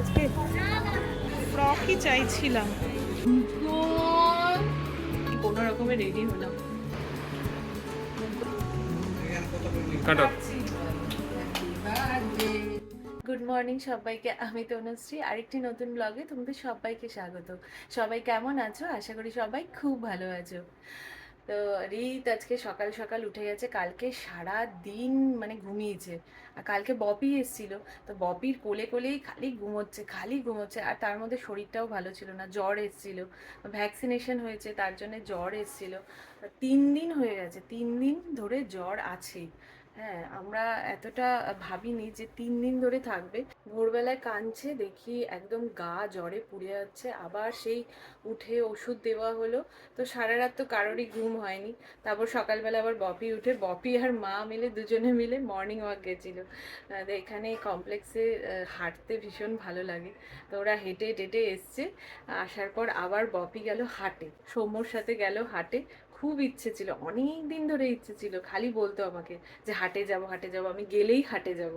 আজকে ফ্রকই চাইছিলাম। কোনো রকমে রেডি হলাম। কাটো। গুড মর্নিং সবাইকে আমি তনুশ্রী। আরেকটি নতুন ব্লগে তোমাদের সবাইকে স্বাগত। সবাই কেমন আছো? আশা করি সবাই খুব ভালো আছো। তো রিত আজকে সকাল সকাল উঠে গেছে, কালকে সারা দিন মানে ঘুমিয়েছে। আর কালকে বপি এসেছিল, তো বপির কোলে কোলেই খালি ঘুমোচ্ছে খালি ঘুমোচ্ছে। আর তার মধ্যে শরীরটাও ভালো ছিল না, জ্বর এসেছিল। ভ্যাকসিনেশন হয়েছে, তার জন্য জ্বর এসেছিল। তিন দিন হয়ে গেছে, তিন দিন ধরে জ্বর আছেই হ্যাঁ আমরা এতটা ভাবিনি যে তিন দিন ধরে থাকবে। ভোরবেলায় কাঁদছে, দেখি একদম গা জ্বরে পুড়ে যাচ্ছে, আবার সেই উঠে ওষুধ দেওয়া হলো। তো সারা রাত তো কারোরই ঘুম হয়নি। তারপর সকালবেলা আবার বপি উঠে, বপি আর মা মিলে, দুজনে মিলে মর্নিং ওয়াক গেছিল। এখানে কমপ্লেক্সে হাঁটতে ভীষণ ভালো লাগে। তো ওরা হেঁটে টেটে এসছে, আসার পর আবার বপি গেল হাটে। সৌম্যর সাথে গেল হাটে। খুব ইচ্ছে ছিল অনেক দিন ধরে ইচ্ছে ছিল। খালি বলতো আমাকে যে হাটে যাব হাটে যাব। আমি গেলেই হাটে যাব।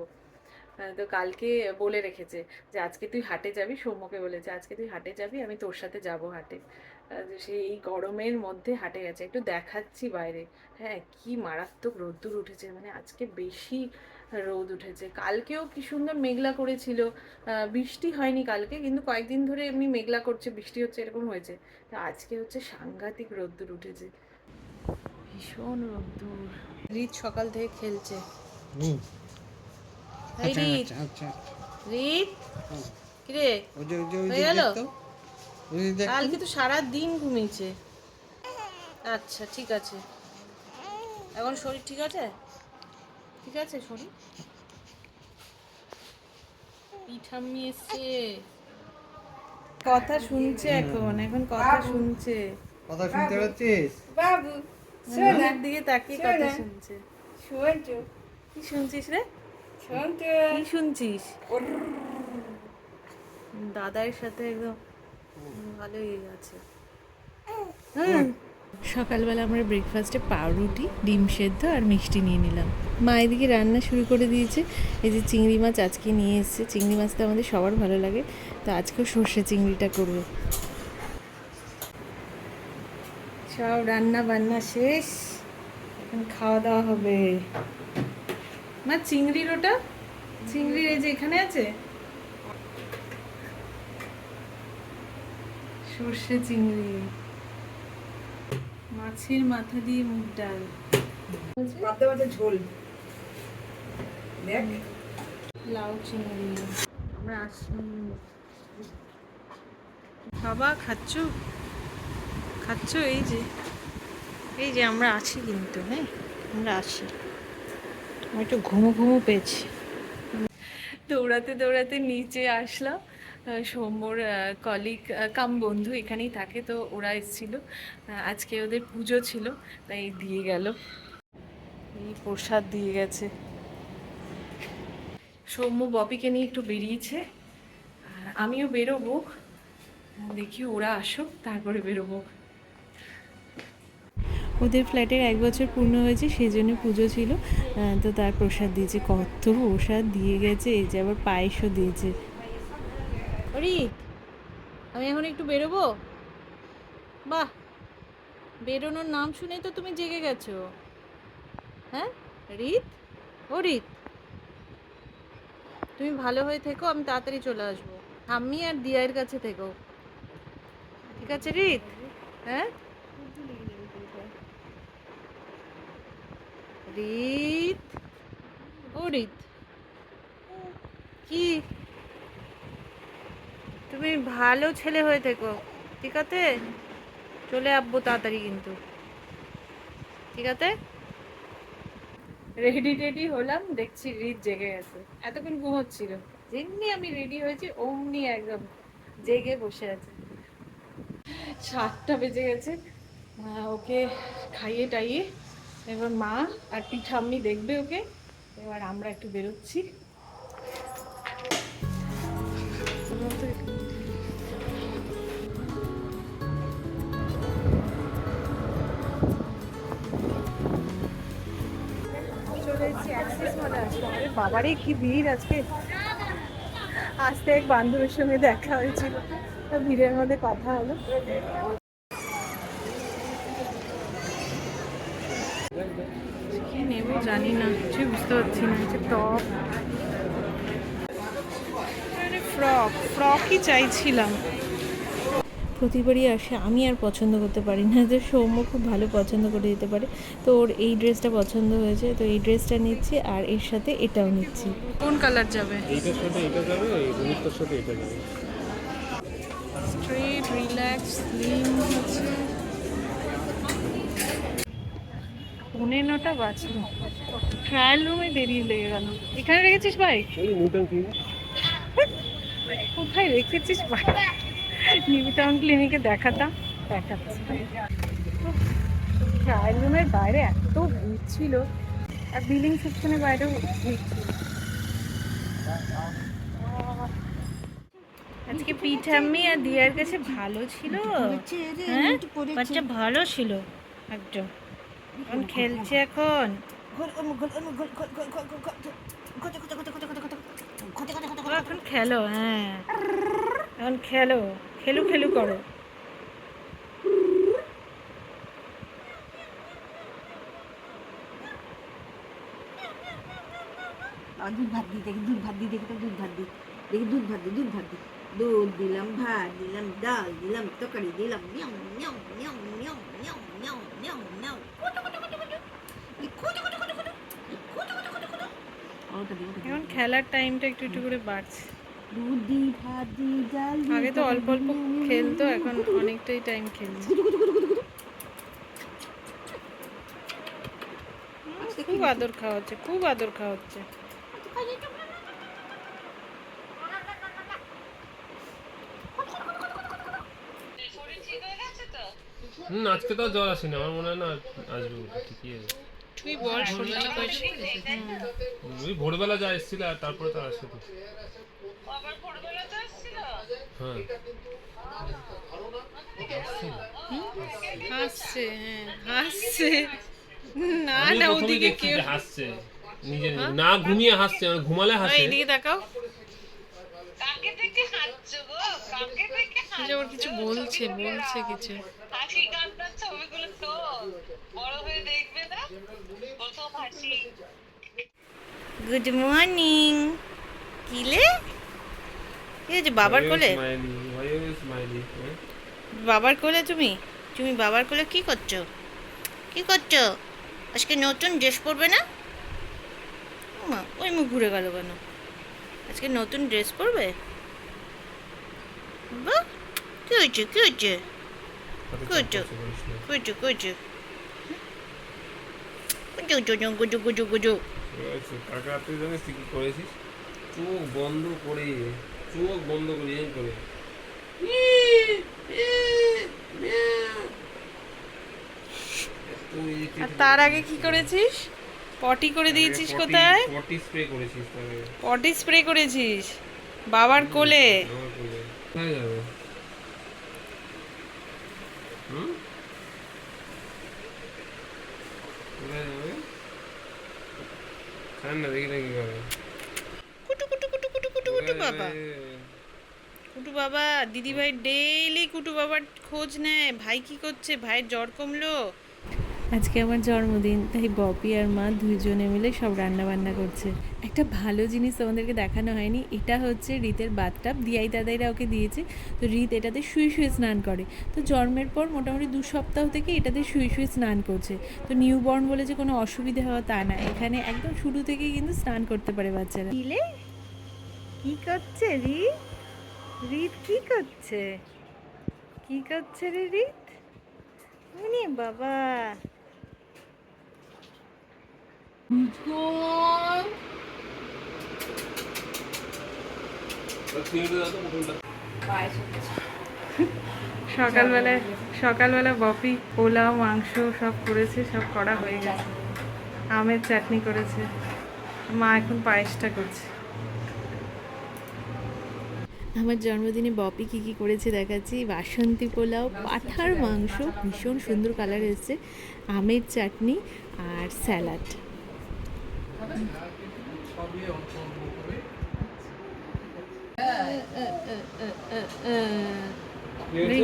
তো কালকে বলে রেখেছে যে আজকে তুই হাটে যাবি? সৌম্যকে বলেছে আজকে তুই হাটে যাবি আমি তোর সাথে যাব হাটে। আহ, তো সে এই গরমের মধ্যে হাটে গেছে। একটু দেখাচ্ছি বাইরে। হ্যাঁ কি মারাত্মক রোদ্দুর উঠেছে। মানে আজকে বেশি রোদ উঠেছে। কালকেও কি সুন্দর মেঘলা করেছিল। বৃষ্টি হয়নি কালকে কিন্তু কয়েকদিন ধরে এমনি মেঘলা করছে বৃষ্টি হচ্ছে এরকম হয়েছে। আজকে হচ্ছে সাংঘাতিক রোদ্দুর উঠেছে। ভীষণ রোদ্দুর রিত সকাল থেকে খেলছে। আচ্ছা রিত। আচ্ছা আচ্ছা। রিত? কিরে? হয়ে গেল? কালকে তো। সারা দিন ঘুমিয়েছে। আচ্ছা ঠিক আছে। এখন শরীর ঠিক আছে? ঠিক আছে শরীর? পিঠাম্মি এসছে। কথা শুনছে এখন এখন কথা শুনছে। কথা শুনতে পাচ্ছিস? বাবু দিকে তাকিয়ে কথা শুনছে। শোনছো কি শুনছিস রে? কি শুনছিস? দাদার সাথে একদম ভালোই আছে। সকালবেলা আমরা ব্রেকফাস্টে পাউরুটি ডিম সেদ্ধ আর মিষ্টি নিয়ে নিলাম। মা এদিকে রান্না শুরু করে দিয়েছে। এই যে চিংড়ি মাছ আজকে নিয়ে এসেছে। চিংড়ি মাছটা আমাদের সবার ভালো লাগে। তো আজকেও সর্ষে চিংড়িটা করব। সব রান্না বান্না শেষ। এখন খাওয়া দাওয়া হবে। মা চিংড়ির ওটা? চিংড়ির এই যে এখানে আছে? সর্ষে চিংড়ি। মাছের মাথা দিয়ে মুগ ডাল। মাছের ঝোল। দেখ। লাউ চিংড়ি। আমরা আসি বাবা খাচ্ছ? খাচ্ছ? এই যে এই যে আমরা আছি কিন্তু হ্যাঁ? আমরা আসি আমার একটু ঘুমো ঘুমো পেয়েছি। দৌড়াতে দৌড়াতে নিচে আসলাম। সৌম্যর কলিগ কাম বন্ধু এখানেই থাকে, তো ওরা এসেছিল। আজকে ওদের পুজো ছিল, তাই দিয়ে গেল। এই প্রসাদ দিয়ে গেছে। সৌম্য বপিকে নিয়ে একটু বেরিয়েছে। আর আমিও বেরোবো। দেখি ওরা আসুক, তারপরে বেরোবো। ওদের ফ্ল্যাটের এক বছর পূর্ণ হয়েছে সেই জন্য পুজো ছিল। তো তার প্রসাদ দিয়েছে, কত প্রসাদ দিয়ে গেছে, এই যে আবার পায়েসও দিয়েছে। আমি এখন একটু বেরোবো? বাহ! বেরোনোর নাম শুনেই তো তুমি জেগে গেছো। হ্যাঁ রিত? ও রিত, তুমি ভালো হয়ে থেকো, আমি তাড়াতাড়ি চলে আসব। ঠাম্মি আর দিয়ার কাছে থেকো। ঠিক আছে, রিত? হ্যাঁ? রিত ও, কি? তুমি ভালো ছেলে হয়ে থেকো, ঠিক আছে? চলে আসব তাড়াতাড়ি কিন্তু। ঠিক আছে? রেডি টেডি হলাম, দেখছি রিত জেগে গেছে এতক্ষণ ঘুমোচ্ছিল যেমনি আমি রেডি হয়েছি, অমনি একদম জেগে বসে আছে। সাতটা বেজে গেছে। ওকে খাইয়ে টাইয়ে এবার মা আর পিঠাম্মি দেখবে ওকে। এবার আমরা একটু বেরোচ্ছি। বাবারে কি ভিড় আজকে। আসতে এক বান্ধবীর সঙ্গে দেখা হয়েছিল। ভিড়ের মধ্যে কথা হলো কি নেব জানি না কিছুই বুঝতে পারছি না যে টপ ফ্রক ফ্রকই চাইছিলাম। প্রতিবারই আসে আমি আর পছন্দ করতে পারি না যে সৌম্য খুব ভালো পছন্দ করে দিতে পারে। তো ওর এই ড্রেসটা পছন্দ হয়েছে তো এই ড্রেসটা নিচ্ছি আর এর সাথে এটাও নিচ্ছি। কোন কালার যাবে? এইটার সাথে এটা যাবে এই সাথে এটা যাবে। স্ট্রেট রিল্যাক্স স্লিম হচ্ছে পৌনে নটা বাজলো ট্রায়াল রুমে দেরিয়ে লেগে গেল। এখানে রেখেছিস ভাই? কোথায় রেখেছিস ভাই? নিউটাউন ক্লিনিকে দেখাতাম। দেখাচ্ছি। ট্রায়াল রুমের বাইরে এত ভিড় ছিল। আর বিলিং সেকশনের বাইরেও ভিড় ছিল। আজকে পিঠাম্মি আর দিয়ার কাছে ভালো ছিল। হ্যাঁ? বাচ্চা ভালো ছিল। একদম। এখন খেলছে এখন এখন খেলো হ্যাঁ এখন খেলো খেলু খেলু করো দুধ ভাত দিই দেখি দুধ ভাত দিই দেখি তো দুধ ভাত দিই দেখি দুধ ভাত দিই দুধ ভাত দিই দুধ দিলাম ভাত দিলাম ডাল দিলাম তরকারি দিলাম নিয়ম নিয়ম নিয়ম নিয়ম নিয়ম নিয়ম কুটু কুটু কুটু কুটু এই কুটু কুটু কুটু কুটু এই কুটু কুটু কুটু কুটু ওটা দিই এখন খেলার টাইমটা একটু একটু করে বাড়ছে। দুধ আগে তো অল্প অল্প খেলতো এখন কুটু কুটু অনেকটাই টাইম খেলছে খুব আদর খাওয়া হচ্ছে খুব আদর খাওয়া হচ্ছে। আজকে তো জ্বর আসেনি আমার মনে হয় না আসবে ঠিকই আছে। তুই বল হ্যাঁ, হ্যাঁ, হ্যাঁ, ভোরবেলা যা এসেছিল তারপরে তো আবার ভোরবেলা তো এসেছিল? হ্যাঁ। হাসছে হ্যাঁ হাসছে না না ওদিকে কেউ হাসছে। নিজে না ঘুমিয়ে হাসছে মানে ঘুমালে হাসছে এইদিকে দেখাও কাকে থেকে হাসছো গো? কাকে থেকে হাসছো কিছু বলছে বলছে কিছু। গুড মর্নিং কিলে কি হয়েছে বাবার কোলে? বাবার কোলে তুমি? তুমি বাবার কোলে কি করছ? কি করছ? আজকে নতুন ড্রেস পরবে না? মা ওই মুখ ঘুরে গেল কেন? আজকে নতুন ড্রেস পরবে? বাহ কি হয়েছে কি হয়েছে? কুচু কুচু কুচু কুচু কুচু কুচু কুচু কুচু কাকা তুই জানিস তুই কি করেছিস চোখ বন্ধ করে চোখ বন্ধ করে এই করে তার আগে কি করেছিস পটি করে দিয়েছিস কোথায় পটি স্প্রে করেছিস পটি স্প্রে করেছিস বাবার কোলে কোলে কোথায় যাবে হুম কোথায় যাবে খান না দেখি না কি করে কুটু কুটু কুটু কুটু কুটু কুটু বাবা কুটু বাবা দিদি ভাই ডেইলি কুটু বাবার খোঁজ নেয় ভাই কি করছে? ভাইয়ের জ্বর কমলো? আজকে আমার জন্মদিন, তাই বপি আর মা দুইজনে মিলে সব রান্না বান্না করছে। একটা ভালো জিনিস তোমাদেরকে দেখানো হয়নি, এটা হচ্ছে রীতের বাথটাব। দিয়াই দাদাইরা ওকে দিয়েছে, তো রীত এটাতে শুয়ে শুয়ে স্নান করে। তো জন্মের পর মোটামুটি দু সপ্তাহ থেকে এটাতে শুয়ে শুয়ে স্নান করছে। তো নিউ বর্ন বলে যে কোনো অসুবিধা হওয়া তা না, এখানে একদম শুরু থেকেই কিন্তু স্নান করতে পারে বাচ্চারা। দিলে? কি করছে রীত? রীত কি করছে? কি করছে রে রীত? বাবা। সকালবেলায় সকালবেলা বপি পোলাও মাংস সব করেছে সব করা হয়ে গেছে। আমের চাটনি করেছে। মা এখন পায়েসটা করছে। আমার জন্মদিনে বপি কী কী করেছে দেখাচ্ছি। বাসন্তী পোলাও পাঠার মাংস ভীষণ সুন্দর কালার এসেছে। আমের চাটনি আর স্যালাড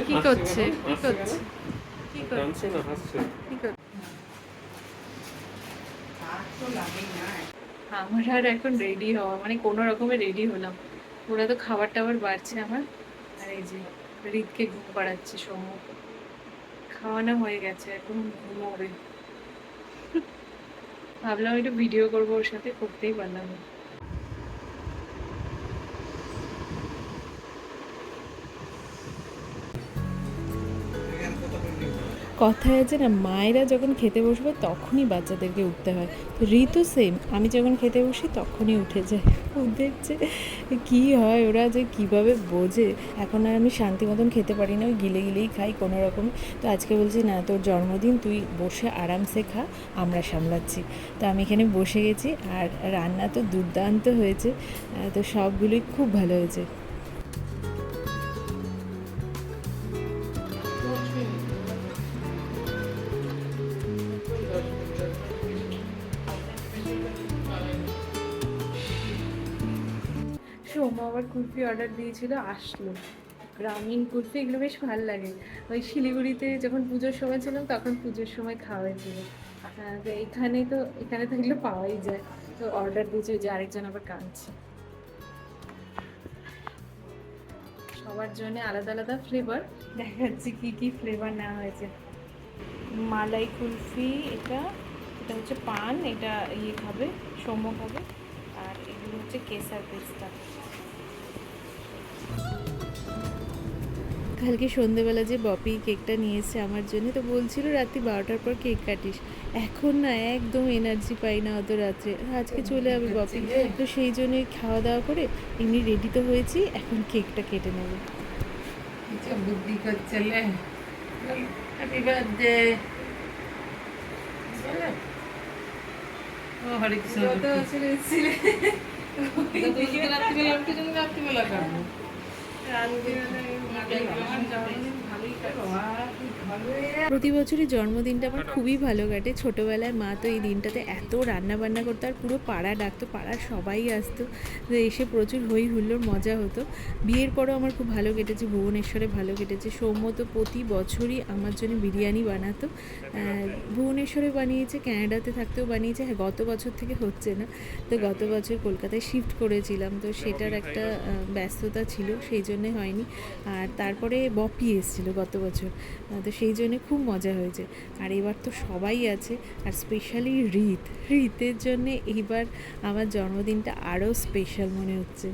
কি করছে? কি করছে? আমার এখন রেডি হওয়া মানে কোনো রকমে রেডি হলাম ওরা তো খাবার টাবার বাড়ছে আমার আর এই যে রিতকে ঘুম পাড়াচ্ছে সময় খাওয়ানো হয়ে গেছে এখন ঘুমোবে ভাবলাম একটু ভিডিও করব ওর সাথে করতেই পারলাম না। কথায় আছে না, মায়েরা যখন খেতে বসবে তখনই বাচ্চাদেরকে উঠতে হয়। তো ঋতু সেম আমি যখন খেতে বসি তখনই উঠে যায়। ওদের যে কী হয়, ওরা যে কীভাবে বোঝে, এখন আর আমি শান্তি মতন খেতে পারি না, ওই গিলে গিলেই খাই কোনো রকম। তো আজকে বলছি, না, তোর জন্মদিন, তুই বসে আরামসে খা, আমরা সামলাচ্ছি। তো আমি এখানে বসে গেছি, আর রান্না তো দুর্দান্ত হয়েছে। তো সবগুলোই খুব ভালো হয়েছে। কুলফি অর্ডার দিয়েছিল, আসলো। গ্রামীণ কুলফি এগুলো বেশ ভালো লাগে। ওই শিলিগুড়িতে যখন পুজোর সময় ছিলাম, তখন পুজোর সময় খাওয়া হয়েছিল তো এখানে তো এখানে তো এগুলো পাওয়াই যায়। তো অর্ডার দিয়েছে যে আরেকজন আবার কাঁদছে। সবার জন্য আলাদা আলাদা ফ্লেভার দেখাচ্ছি কি কি ফ্লেভার নেওয়া হয়েছে। মালাই কুলফি, এটা এটা হচ্ছে পান, এটা ইয়ে খাবে, সৌম্য খাবে। আর এগুলো হচ্ছে কেসার পেস্তা। কালকে সন্ধেবেলা যে বপি কেকটা নিয়ে এসছে আমার জন্য তো বলছিল রাত্রি বারোটার পর কেক কাটিস। এখন না একদম এনার্জি পাই না অত রাত্রে। আজকে চলে যাবে বপি। তো সেই জন্যই খাওয়া দাওয়া করে এমনি রেডি তো হয়েছি এখন কেকটা কেটে নেবে। বুদ্ধি করছে হ্যাপি বার্থডে ও হরে কৃষ্ণ। রাত্রিবেলা রাত্রিবেলা কাটবো প্রতি বছরই জন্মদিনটা আমার খুবই ভালো কাটে। ছোটোবেলায় মা তো এই দিনটাতে এত রান্না বান্না করতো, আর পুরো পাড়া ডাকতো, পাড়ার সবাই আসতো এসে প্রচুর হই হুল্লোর মজা হতো। বিয়ের পরও আমার খুব ভালো কেটেছে, ভুবনেশ্বরে ভালো কেটেছে। সৌম্য তো প্রতি বছরই আমার জন্য বিরিয়ানি বানাতো। ভুবনেশ্বরে বানিয়েছে, ক্যানাডাতে থাকতেও বানিয়েছে। হ্যাঁ গত বছর থেকে হচ্ছে না। তো গত বছর কলকাতায় শিফট করেছিলাম, তো সেটার একটা ব্যস্ততা ছিল, সেই জন্যে হয়নি। আর তারপরে বপি এসেছিল গত বছর। তো সেই জন্য খুব মজা হয়েছে। আর এবার তো সবাই আছে, আর স্পেশালি রিত। রিতের জন্যে এইবার আমার জন্মদিনটা আরও স্পেশাল মনে হচ্ছে।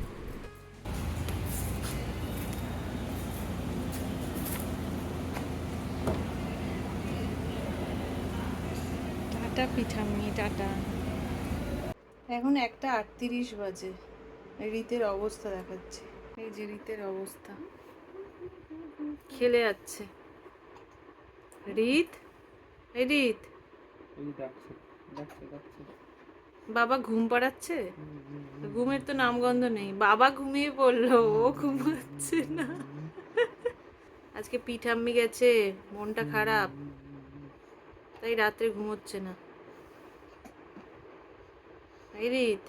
Tata tata. এখন একটা আটত্রিশ বাজে। রিতের অবস্থা দেখাচ্ছে। এই যে রিতের অবস্থা। খেলে যাচ্ছে। রিত? এই রিত? বাবা ঘুম পাড়াচ্ছে? ঘুমের তো নামগন্ধ নেই। বাবা ঘুমিয়ে পড়ল ও ঘুমাচ্ছে না। আজকে পিঠাম্মি গেছে মনটা খারাপ। তাই রাত্রে ঘুমোচ্ছে না। এই রিত?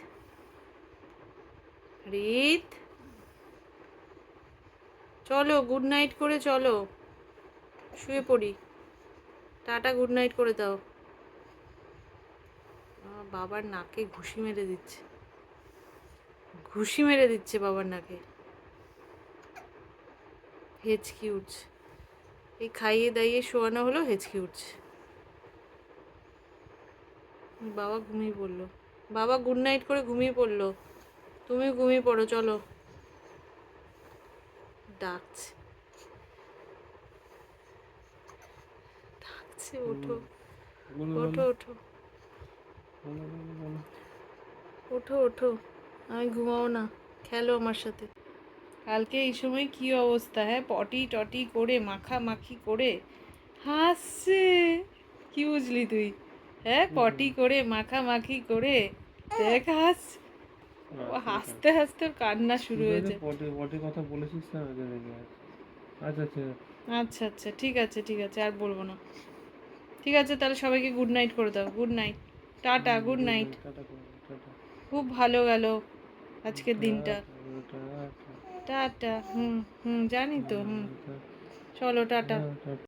রিত? চলো গুড নাইট করে চলো। শুয়ে পড়ি। টাটা গুড নাইট করে দাও। বাবার নাকে ঘুষি মেরে দিচ্ছে। ঘুষি মেরে দিচ্ছে বাবার নাকে। হেঁচকি উঠছে। এই খাইয়ে দাইয়ে শোয়ানো হলো, হেঁচকি উঠছে। বাবা ঘুমিয়ে পড়ল। বাবা গুড নাইট করে ঘুমিয়ে পড়ল। তুমি ঘুমিয়ে পড়ো, চলো। ডাকছে। ডাকছে ওঠো। ওঠো ওঠো। ওঠো ওঠো। আমি ঘুমাবো না। খেলো আমার সাথে। কালকে এই সময় কি অবস্থা হ্যাঁ? পটি টটি করে মাখা মাখি করে। হাসছে। কি বুঝলি তুই? হ্যাঁ? পটি করে মাখা মাখি করে। দেখ হাস ও হাসতে হাসতে কান্না শুরু হয়েছে। পটে পটে কথা বলেছিস না আচ্ছা আচ্ছা। আচ্ছা আচ্ছা ঠিক আছে ঠিক আছে আর বলব না। ঠিক আছে তাহলে সবাইকে গুড নাইট করে দাও। Good night tata good night খুব ভালো গেল আজকের দিনটা। টাটা। টাটা হুম হুম জানি তো হুম চলো টাটা।